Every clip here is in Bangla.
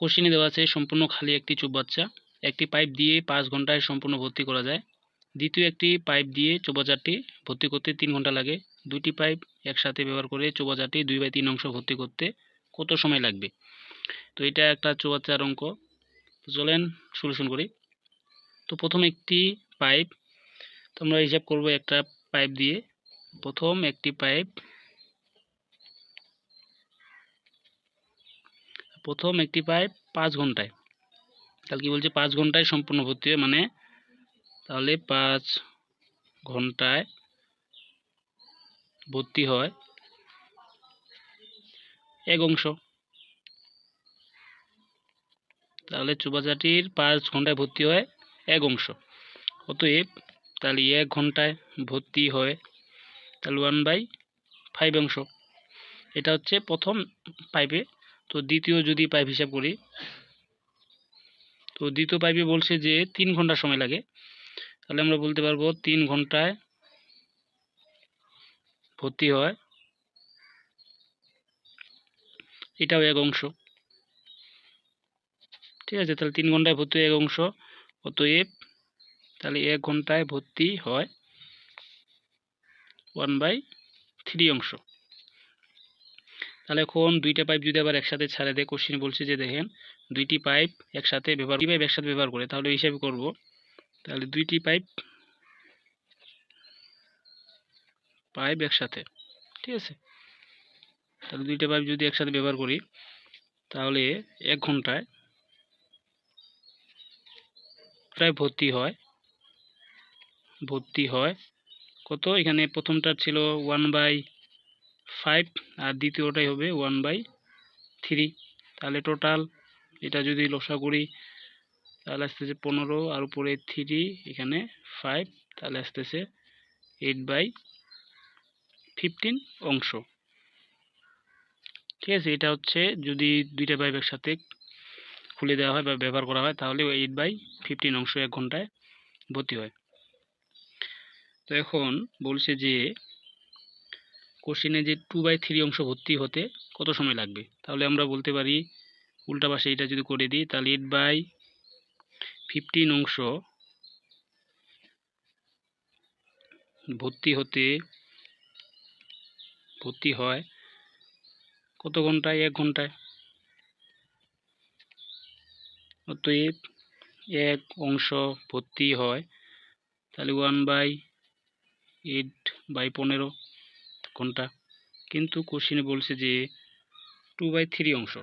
কোশ্চেনে দেওয়া আছে, সম্পূর্ণ খালি একটি চৌবাচ্চা একটি পাইপ দিয়ে পাঁচ ঘন্টায় সম্পূর্ণ ভর্তি করা যায়। দ্বিতীয় একটি পাইপ দিয়ে চৌবাচ্চাটি ভর্তি করতে তিন ঘণ্টা লাগে। দুইটি পাইপ একসাথে ব্যবহার করে চৌবাচ্চাটি দুই বাই তিন অংশ ভর্তি করতে কত সময় লাগবে? তো এটা একটা চৌবাচ্চার অঙ্ক। চলেন সলিউশন করি। তো প্রথম একটি পাইপ, তো আমরা হিসাব করব একটা পাইপ দিয়ে। প্রথম একটি পাইপ প্রথম একটি পাইপ পাঁচ ঘন্টায়। তাহলে কি বলছে? পাঁচ ঘন্টায় সম্পূর্ণ ভর্তি হয় মানে তাহলে পাঁচ ঘন্টায় ভর্তি হয় এক অংশ। তাহলে চুবাচাটির পাঁচ ঘন্টায় ভর্তি হয় এক অংশ। অতএব তাহলে এক ঘন্টায় ভর্তি হয় তাহলে ওয়ান বাই ফাইভ অংশ। এটা হচ্ছে প্রথম পাইপে তো দ্বিতীয় যদি পাইপ হিসাব করি, তো দ্বিতীয় পাইপে বলছে যে তিন ঘণ্টা সময় লাগে। তাহলে আমরা বলতে পারব তিন ঘন্টায় ভর্তি হয় এটাও এক অংশ। ঠিক আছে, তাহলে তিন ঘন্টায় ভর্তি এক অংশ, অতএব তাহলে এক ঘন্টায় ভর্তি হয় ওয়ান বাই থ্রি অংশ। তাহলে এখন দুইটা পাইপ যদি আবার একসাথে ছাড়ে দেয় কোশ্চিন বলছে যে দেখেন, দুইটি পাইপ একসাথে ব্যবহার পাইপ একসাথে ব্যবহার করে, তাহলে হিসাবে করব। তাহলে দুইটি পাইপ পাইপ একসাথে, ঠিক আছে? তাহলে দুইটা পাইপ যদি একসাথে ব্যবহার করি, তাহলে এক ঘন্টায় প্রায় ভর্তি হয়। ভর্তি হয় কত? এখানে প্রথমটা ছিল ওয়ান বাই ফাইভ আর দ্বিতীয়টাই হবে ওয়ান বাই থ্রি তাহলে টোটাল এটা যদি লসা করি, তাহলে আসতেছে পনেরো, আর উপরে থ্রি এখানে ফাইভ তাহলে আসতেছে এইট বাই ফিফটিন অংশ। ঠিক আছে, এটা হচ্ছে যদি দুইটা পাইপ একসাথে খুলে দেওয়া হয় বা ব্যবহার করা হয়, তাহলে এইট বাই ফিফটিন অংশ এক ঘন্টায় ভর্তি হয়। তো এখন বলছে যে কোশ্চেনে যে টু বাই থ্রি অংশ ভর্তি হতে কত সময় লাগবে? তাহলে আমরা বলতে পারি, উল্টা পাশে এটা যদি করে দিই, তাহলে এইট বাই ফিফটিন অংশ ভর্তি হতে, ভর্তি হয় কত ঘন্টায়? এক ঘন্টায়। অতএব এক অংশ ভর্তি হয়, তাহলে ওয়ান বাই এইট বাই পনেরো। ঘণ্টা কিন্তু কোশ্চিনে বলছে যে টু বাই থ্রি অংশ।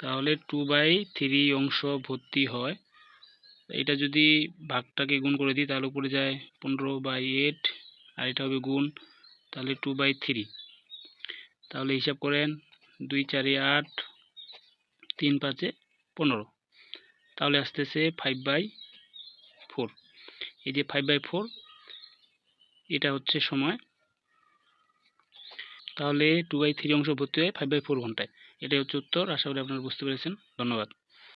তাহলে টু বাই থ্রি অংশ ভর্তি হয়। এটা যদি ভাগটাকে গুণ করে দিই, তাহলে উপরে যায় পনেরো বাই এইট আর এটা হবে গুণ, তাহলে টু বাই থ্রি তাহলে হিসাব করেন, দুই চারে আট, তিন পাঁচে পনেরো। তাহলে আসতেছে ফাইভ বাই ফোর এই যে ফাইভ বাই ফোর এটা হচ্ছে সময় তাহলে টু বাই থ্রি অংশ ভর্তি হয় ফাইভ বাই ফোর ঘন্টায়। এটাই হচ্ছে উত্তর, আশা করি আপনারা বুঝতে পেরেছেন। ধন্যবাদ।